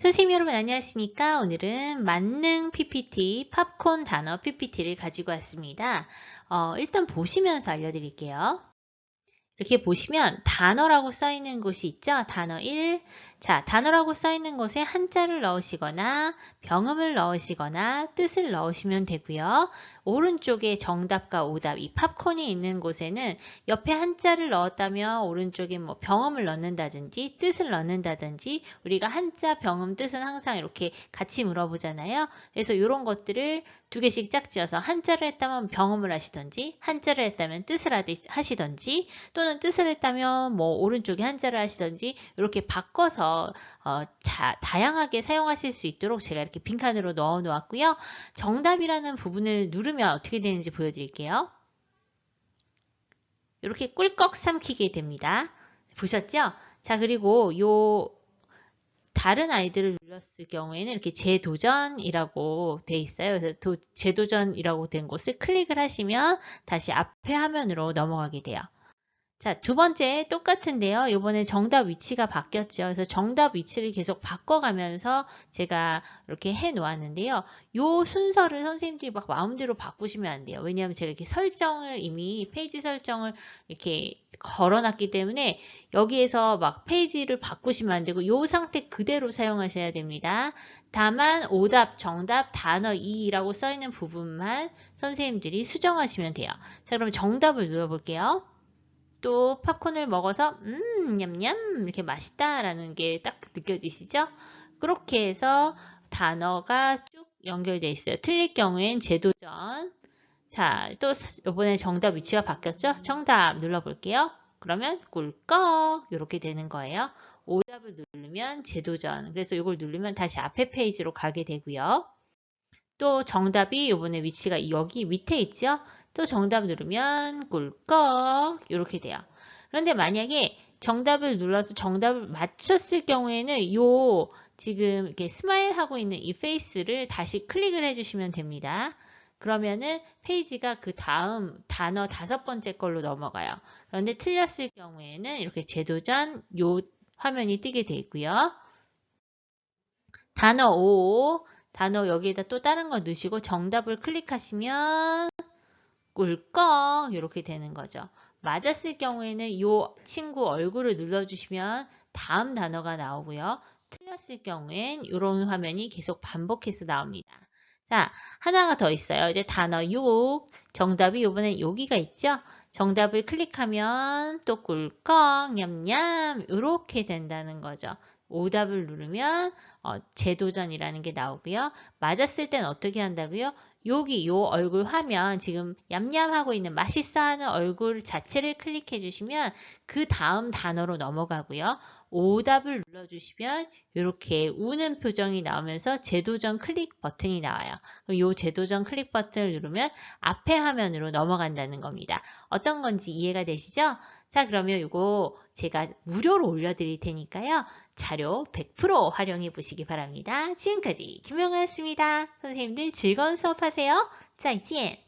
선생님 여러분 안녕하십니까? 오늘은 만능 PPT, 팝콘 단어 PPT를 가지고 왔습니다. 어, 일단 보시면서 알려드릴게요. 이렇게 보시면 단어라고 써 있는 곳이 있죠? 단어 1. 자, 단어라고 써 있는 곳에 한자를 넣으시거나 병음을 넣으시거나 뜻을 넣으시면 되고요. 오른쪽에 정답과 오답, 이 팝콘이 있는 곳에는 옆에 한자를 넣었다면 오른쪽에 뭐 병음을 넣는다든지 뜻을 넣는다든지 우리가 한자, 병음, 뜻은 항상 이렇게 같이 물어보잖아요. 그래서 이런 것들을 두 개씩 짝지어서 한자를 했다면 병음을 하시던지 한자를 했다면 뜻을 하시던지 또는 뜻을 했다면 뭐 오른쪽에 한자를 하시던지 이렇게 바꿔서 어, 자, 다양하게 사용하실 수 있도록 제가 이렇게 빈칸으로 넣어 놓았고요. 정답이라는 부분을 누르면 어떻게 되는지 보여드릴게요. 이렇게 꿀꺽 삼키게 됩니다. 보셨죠? 자, 그리고 요 다른 아이들을 눌렀을 경우에는 이렇게 재도전이라고 돼 있어요. 그래서 도, 재도전이라고 된 곳을 클릭을 하시면 다시 앞에 화면으로 넘어가게 돼요. 자, 두 번째 똑같은데요. 이번에 정답 위치가 바뀌었죠. 그래서 정답 위치를 계속 바꿔가면서 제가 이렇게 해 놓았는데요. 이 순서를 선생님들이 막 마음대로 바꾸시면 안 돼요. 왜냐하면 제가 이렇게 설정을 이미 페이지 설정을 이렇게 걸어놨기 때문에 여기에서 막 페이지를 바꾸시면 안 되고 이 상태 그대로 사용하셔야 됩니다. 다만 오답, 정답, 단어 2라고 써있는 부분만 선생님들이 수정하시면 돼요. 자, 그럼 정답을 눌러볼게요. 또 팝콘을 먹어서 음 냠냠 이렇게 맛있다 라는 게 딱 느껴지시죠? 그렇게 해서 단어가 쭉 연결되어 있어요. 틀릴 경우엔 재도전 자, 또 이번에 정답 위치가 바뀌었죠? 정답 눌러볼게요. 그러면 꿀꺽 이렇게 되는 거예요. 오답을 누르면 재도전 그래서 이걸 누르면 다시 앞에 페이지로 가게 되고요. 또 정답이 이번에 위치가 여기 밑에 있죠? 또 정답 누르면 꿀꺽 이렇게 돼요. 그런데 만약에 정답을 눌러서 정답을 맞췄을 경우에는 요 지금 이렇게 스마일 하고 있는 이 페이스를 다시 클릭을 해주시면 됩니다. 그러면은 페이지가 그 다음 단어 다섯 번째 걸로 넘어가요. 그런데 틀렸을 경우에는 이렇게 재도전 요 화면이 뜨게 되어 있고요. 단어 5 단어 여기에다 또 다른 거 넣으시고 정답을 클릭하시면 꿀꺽 이렇게 되는 거죠. 맞았을 경우에는 이 친구 얼굴을 눌러주시면 다음 단어가 나오고요. 틀렸을 경우엔 이런 화면이 계속 반복해서 나옵니다. 자, 하나가 더 있어요. 이제 단어 6. 정답이 이번엔 여기가 있죠? 정답을 클릭하면 또 꿀꺽, 냠냠 이렇게 된다는 거죠. 오답을 누르면 어, 재도전이라는 게 나오고요. 맞았을 땐 어떻게 한다고요? 여기 요 얼굴 화면 지금 얌얌하고 있는 맛있어 하는 얼굴 자체를 클릭해 주시면 그 다음 단어로 넘어가고요. 오답을 눌러주시면 이렇게 우는 표정이 나오면서 재도전 클릭 버튼이 나와요. 이 재도전 클릭 버튼을 누르면 앞에 화면으로 넘어간다는 겁니다. 어떤 건지 이해가 되시죠? 자 그러면 이거 제가 무료로 올려드릴 테니까요. 자료 100% 활용해 보시기 바랍니다. 지금까지 김영아였습니다. 선생님들 즐거운 수업 하세요. 再见。